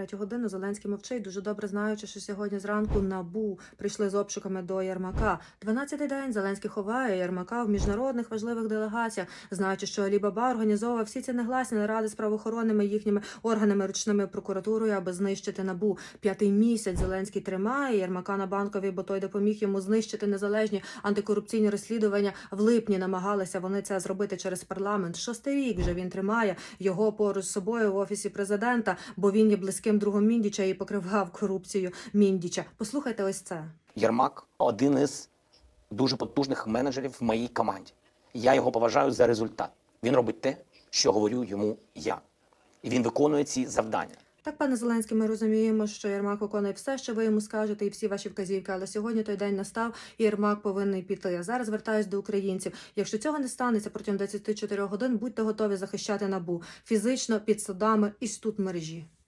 23 годину Зеленський мовчить, дуже добре знаючи, що сьогодні зранку набу прийшли з обшуками до Єрмака. 12-й день Зеленський ховає Єрмака в міжнародних важливих делегаціях, знаючи, що Алі Баба організовував всі ці негласні наради з правоохоронними їхніми органами ручними прокуратурою, аби знищити набу. П'ятий місяць Зеленський тримає Єрмака на банковій, бо той допоміг йому знищити незалежні антикорупційні розслідування. В липні намагалися вони це зробити через парламент. Шостий рік вже він тримає його поруч з собою в офісі президента, бо він є близьким другом Міндіча і покривав корупцію Міндіча. Послухайте ось це. Єрмак один із дуже потужних менеджерів в моїй команді. Я його поважаю за результат. Він робить те, що говорю йому я. І він виконує ці завдання. Так, пане Зеленський, ми розуміємо, що Єрмак виконує все, що ви йому скажете, і всі ваші вказівки. Але сьогодні той день настав, і Єрмак повинен піти. Я зараз звертаюсь до українців. Якщо цього не станеться протягом 24 годин, будьте готові захищати набу фізично під судами і тут мережі.